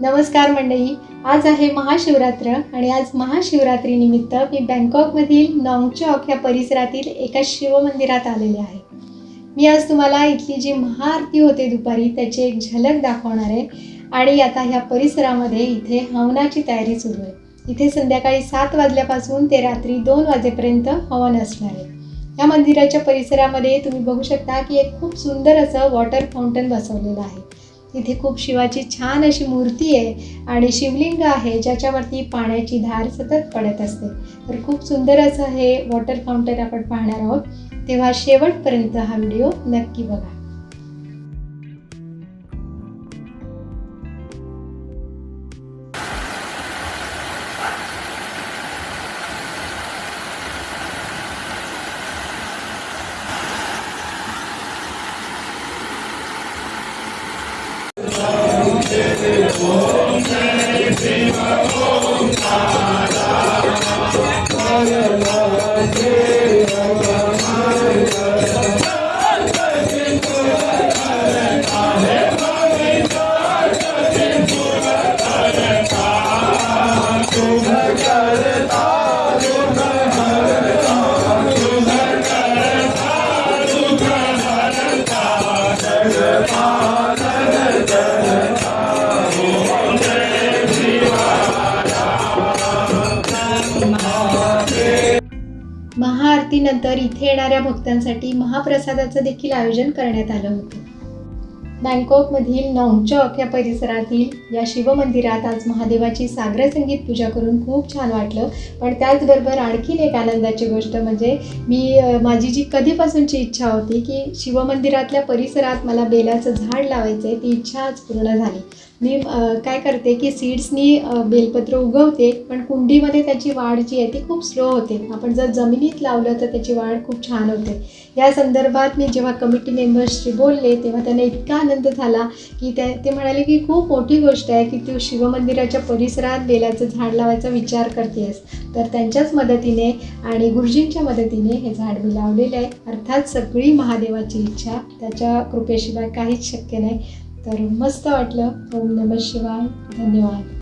नमस्कार मंडळी. आज आहे महाशिवरात्र आणि आज महाशिवरात्री निमित्त मी बँकॉकमधील नॉंगचॉक या परिसरातील एका शिवमंदिरात आलेले आहे. मी आज तुम्हाला इथली जी महाआरती होते दुपारी त्याची एक झलक दाखवणार आहे. आणि आता ह्या परिसरामध्ये इथे हवनाची तयारी सुरू आहे. इथे संध्याकाळी सात वाजल्यापासून ते रात्री दोन वाजेपर्यंत हवन असणार आहे. या मंदिराच्या परिसरामध्ये तुम्ही बघू शकता की एक खूप सुंदर असं वॉटर फाउंटन बसवलेलं आहे. तिथे खूप शिवाची छान अशी मूर्ती आहे आणि शिवलिंग आहे ज्याच्यावरती पाण्याची धार सतत पडत असते. तर खूप सुंदर असं हे वॉटर फाउंटन आपण पाहणार आहोत. तेव्हा शेवटपर्यंत हा व्हिडिओ नक्की बघा. Yeah. महाआरतीनंतर इथे येणाऱ्या भक्तांसाठी महाप्रसादाचं देखील आयोजन करण्यात आलं होतं. बँकॉकमधील नॉंगचॉक या परिसरातील या शिवमंदिरात आज महादेवाची सागर संगीत पूजा करून खूप छान वाटलं. पण त्याचबरोबर आणखीन एक आनंदाची गोष्ट म्हणजे मी माझी जी कधीपासूनची इच्छा होती की शिवमंदिरातल्या परिसरात मला बेलाचं झाड लावायचं आहे ती इच्छा आज पूर्ण झाली. मी काय करते की सीड्सनी बेलपत्र उगवते पण कुंडीमध्ये त्याची वाढ जी आहे ती खूप स्लो होते. आपण जर जमिनीत लावलं तर त्याची वाढ खूप छान होते. या संदर्भात मी जेव्हा कमिटी मेंबर्सशी बोलले तेव्हा त्यांना इतका आनंद झाला की ते ते म्हणाले की खूप मोठी गोष्ट आहे की तू शिवमंदिराच्या परिसरात बेलाचं झाड लावायचा विचार करतेस तर त्यांच्याच मदतीने आणि गुरुजींच्या मदतीने हे झाड मी लावलेले आहे. अर्थात सगळी महादेवाची इच्छा त्याच्या कृपेशिवाय काहीच शक्य नाही. तर मस्त वाटलं. ओम नम शिवाय. धन्यवाद.